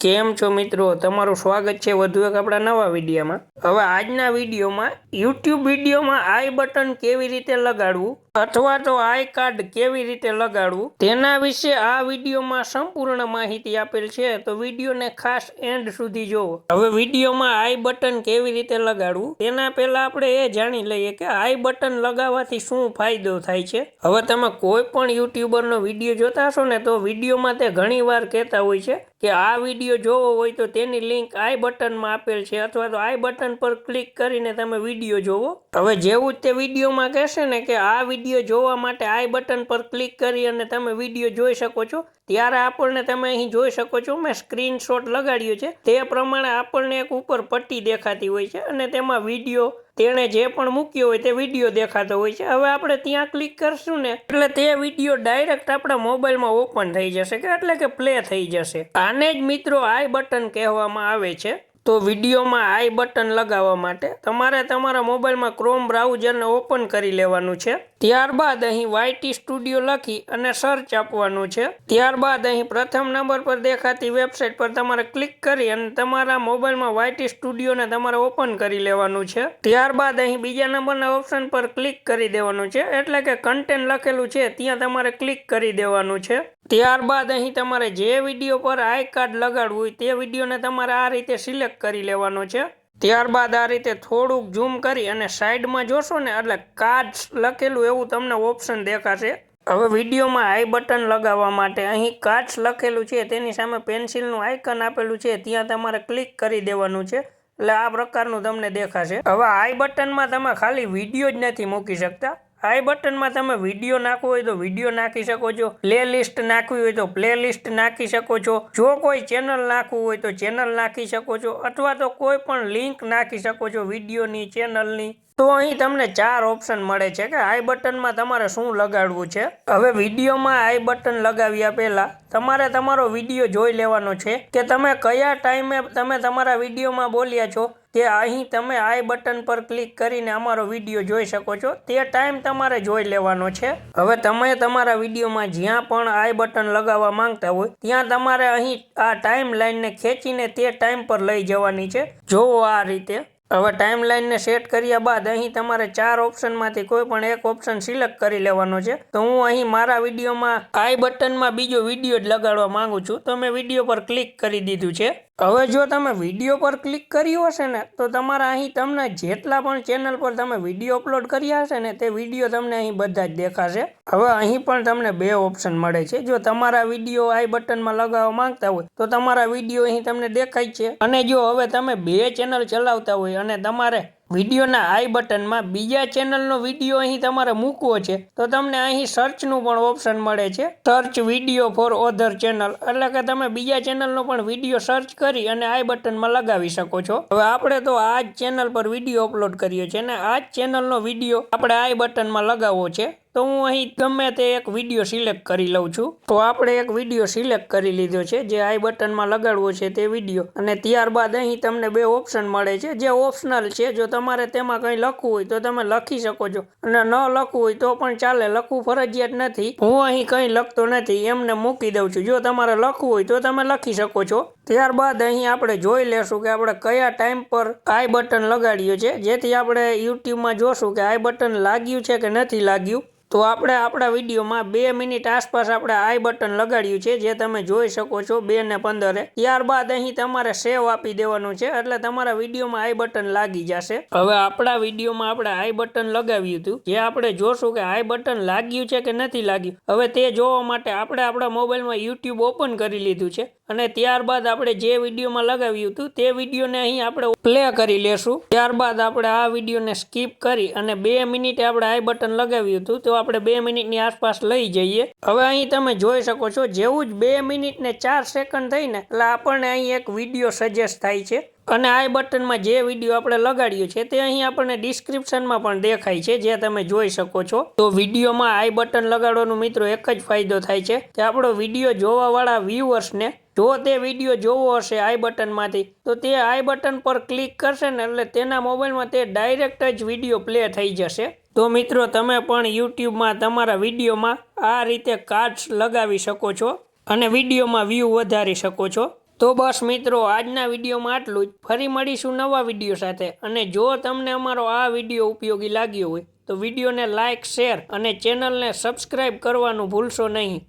કેમ છો મિત્રો? તમારું સ્વાગત છે વધુ એક આપણા નવા વિડીયોમાં. હવે આજના વિડીયોમાં યુટ્યુબ વિડીયોમાં આઈ બટન કેવી રીતે લગાડવું? અથવા તો આઈ કાર્ડ કેવી રીતે લગાડવું? તેના વિશે આ વિડીયોમાં સંપૂર્ણ માહિતી આપેલ છે. તો વિડીયોને ખાસ એન્ડ સુધી જોવો. હવે વિડીયોમાં આઈ બટન કેવી રીતે લગાડવું? તેના પહેલા આપણે એ જાણી લઈએ કે આઈ બટન લગાવવાથી શું ફાયદો થાય છે. હવે તમે કોઈ પણ યુટ્યુબરનો વીડિયો જોતા હશો ને, તો વિડીયોમાં તે ઘણી વાર કહેતા હોય છે કે આ વીડિયો જોવો હોય તો તેની લિંક આઈ બટનમાં આપેલ છે, અથવા તો આઈ બટન પર ક્લિક કરીને તમે વીડિયો જોવો. હવે જેવું જ તે વિડીયોમાં કહેશે ને કે આ વીડિયો જોવા માટે આઈ બટન પર ક્લિક કરી અને તમે વીડિયો જોઈ શકો છો. ત્યારે આપણને તમે અહીં જોઈ શકો છો, મેં સ્ક્રીનશોટ લગાડ્યો છે. તે પ્રમાણે આપણને એક ઉપર પટ્ટી દેખાતી હોય છે અને તેમાં વીડિયો, તેણે જે પણ મૂક્યો હોય તે વીડિયો દેખાતો હોય છે. હવે આપણે ત્યાં ક્લિક કરશું ને, એટલે તે વીડિયો ડાયરેક્ટ આપણા મોબાઈલમાં ઓપન થઈ જશે કે એટલે કે પ્લે થઈ જશે. આને જ મિત્રો આઈ બટન કહેવામાં આવે છે. તો વિડીયોમાં આઈ બટન લગાવવા માટે તમારે તમારા મોબાઈલમાં ક્રોમ બ્રાઉઝરને ઓપન કરી લેવાનું છે. ત્યારબાદ અહીં વાયટી સ્ટુડિયો લખી અને સર્ચ આપવાનું છે. ત્યારબાદ અહીં પ્રથમ નંબર પર દેખાતી વેબસાઇટ પર તમારે ક્લિક કરી અને તમારા મોબાઈલમાં વાયટી સ્ટુડિયોને તમારે ઓપન કરી લેવાનું છે. ત્યારબાદ અહીં બીજા નંબરના ઓપ્શન પર ક્લિક કરી દેવાનું છે. એટલે કે કન્ટેન્ટ લખેલું છે, ત્યાં તમારે ક્લિક કરી દેવાનું છે. ત્યારબાદ અહીં તમારે જે વીડિયો પર આઈ કાર્ડ લગાડવું હોય તે વિડીયોને તમારે આ રીતે સિલેક્ટ કરી લેવાનો છે. ત્યારબાદ આ રીતે થોડુંક ઝૂમ કરી અને સાઈડમાં જોશો ને, એટલે કાર્ડ્સ લખેલું એવું તમને ઓપ્શન દેખાશે. હવે વિડીયોમાં આઈ બટન લગાવવા માટે અહીં કાર્ડ્સ લખેલું છે, તેની સામે પેન્સિલનું આઇકન આપેલું છે, ત્યાં તમારે ક્લિક કરી દેવાનું છે, એટલે આ પ્રકારનું તમને દેખાશે. હવે આઈ બટનમાં તમે ખાલી વીડિયો જ નથી મૂકી શકતા. આઈ બટનમાં તમે વીડિયો નાખવો હોય તો વીડિયો નાખી શકો છો. પ્લે લિસ્ટ નાખવી હોય તો પ્લે લિસ્ટ નાખી શકો છો. જો કોઈ ચેનલ નાખવું હોય તો ચેનલ નાખી શકો છો અથવા તો કોઈ પણ લિંક નાખી શકો છો વિડીયોની, ચેનલની. તો અહીં તમને ચાર ઓપ્શન મળે છે કે આઈ બટનમાં તમારે શું લગાડવું છે? હવે વિડીયોમાં આઈ બટન લગાવ્યા પહેલાં તમારે તમારો વીડિયો જોઈ લેવાનો છે કે તમે કયા ટાઈમે તમે તમારા વિડીયોમાં બોલ્યા છો? કે અહીં તમે આઈ બટન પર ક્લિક કરીને અમારો વીડિયો જોઈ શકો છો. તે ટાઈમ તમારે જોઈ લેવાનો છે. હવે તમે તમારા વિડીયોમાં જ્યાં પણ આઈ બટન લગાવવા માંગતા હોય, ત્યાં તમારે અહીં આ ટાઈમ લાઈનને ખેંચીને તે ટાઈમ પર લઈ જવાની છે. જોવો આ રીતે. હવે ટાઈમ લાઈનને સેટ કર્યા બાદ અહીં તમારે ચાર ઓપ્શનમાંથી કોઈ પણ એક ઓપ્શન સિલેક્ટ કરી લેવાનો છે. તો હું અહીં મારા વિડીયોમાં આઈ બટનમાં બીજો વીડિયો જ લગાડવા માંગુ છું. તો મેં વીડિયો પર ક્લિક કરી દીધું છે. હવે જો તમે વીડિયો પર ક્લિક કર્યું હશે ને, તો તમારા અહીં તમને જેટલા પણ ચેનલ પર તમે વીડિયો અપલોડ કર્યા હશે ને, તે વીડિયો તમને અહીં બધા જ દેખાશે. હવે અહીં પણ તમને બે ઓપ્શન મળે છે. જો તમારા વીડિયો આઈ બટનમાં લગાવવા માંગતા હોય, તો તમારા વીડિયો અહીં તમને દેખાય છે. અને જો હવે તમે બે ચેનલ ચલાવતા હોય અને તમારે વિડીયોના આઈ બટનમાં બીજા ચેનલનો વીડિયો અહીં તમારે મૂકવો છે, તો તમને અહીં સર્ચનું પણ ઓપ્શન મળે છે search video for other channel એટલે કે તમે બીજા ચેનલનો પણ વીડિયો સર્ચ કરી અને આઈ બટનમાં લગાવી શકો છો. હવે આપણે તો આ જ ચેનલ પર વીડિયો અપલોડ કર્યો છે અને આ જ ચેનલનો વીડિયો આપણે આઈ બટનમાં લગાવવો છે. તો હું અહીં ગમે તે એક વીડિયો સિલેક્ટ કરી લઉં છું. તો આપણે એક વીડિયો સિલેક્ટ કરી લીધો છે, જે આઈ બટનમાં લગાડવો છે તે વીડિયો અને ત્યારબાદ અહીં તમને બે ઓપ્શન મળે છે, જે ઓપ્શનલ છે. જો તમારે તેમાં કંઈ લખવું હોય તો તમે લખી શકો છો. અને ન લખવું હોય તો પણ ચાલે, લખવું ફરજિયાત નથી. હું અહીં કંઈ લખતો નથી, એમને મૂકી દઉં છું. જો તમારે લખવું હોય તો તમે લખી શકો છો. ત્યારબાદ અહીં આપણે જોઈ લેશું કે આપણે કયા ટાઈમ પર આઈ બટન લગાડ્યું છે. જેથી આપણે યુટ્યુબમાં જોશું કે આઈ બટન લાગ્યું છે કે નથી લાગ્યું. તો આપણે આપણા વિડીયોમાં બે મિનિટ આસપાસ આપણે આઈ બટન લગાડ્યું છે, જે તમે જોઈ શકો છો બે ને પંદરે. ત્યારબાદ અહીં તમારે સેવ આપી દેવાનું છે, એટલે તમારા વિડીયોમાં આઈ બટન લાગી જશે. હવે આપણા વિડીયોમાં આપણે આઈ બટન લગાવ્યું હતું, જે આપણે જોશું કે આઈ બટન લાગ્યું છે કે નથી લાગ્યું. હવે તે જોવા માટે આપણે આપણા મોબાઈલમાં યુટ્યુબ ઓપન કરી લીધું છે, અને ત્યારબાદ આપણે જે વિડીયોમાં લગાવ્યું હતું, તે વિડીયોને અહીં આપણે પ્લે કરી લેશું. ત્યારબાદ આપણે આ વિડીયોને સ્કીપ કરી અને બે મિનિટે આપણે આઈ બટન લગાવ્યું હતું, તો આપણે બે મિનિટની આસપાસ લઈ જઈએ. હવે અહીં તમે જોઈ શકો છો, જેવું જ બે મિનિટ ને ચાર સેકન્ડ થઈને એટલે આપણને અહીં એક વીડિયો સજેસ્ટ થાય છે. અને આઈ બટનમાં જે વીડિયો આપણે લગાડ્યું છે તે અહીં આપણને ડિસ્ક્રિપ્શનમાં પણ દેખાય છે, જે તમે જોઈ શકો છો. તો વિડીયોમાં આઈ બટન લગાડવાનો મિત્રો એક જ ફાયદો થાય છે, કે આપણો વીડિયો જોવાવાળા વ્યુઅર્સને જો તે વીડિયો જોવો હશે આઈ બટનમાંથી, તો તે આઈ બટન પર ક્લિક કરશે ને એટલે તેના મોબાઈલમાં તે ડાયરેક્ટ જ વીડિયો પ્લે થઈ જશે. તો મિત્રો, તમે પણ યુટ્યુબમાં તમારા વિડીયોમાં આ રીતે કાર્ડ્સ લગાવી શકો છો અને વિડીયોમાં વ્યૂ વધારી શકો છો. તો બસ મિત્રો, આજના વિડીયોમાં આટલું જ. ફરી મળીશું નવા વીડિયો સાથે. અને જો તમને અમારો આ વીડિયો ઉપયોગી લાગ્યો હોય, તો વિડીયોને લાઇક શેર અને ચેનલને સબસ્ક્રાઈબ કરવાનું ભૂલશો નહીં.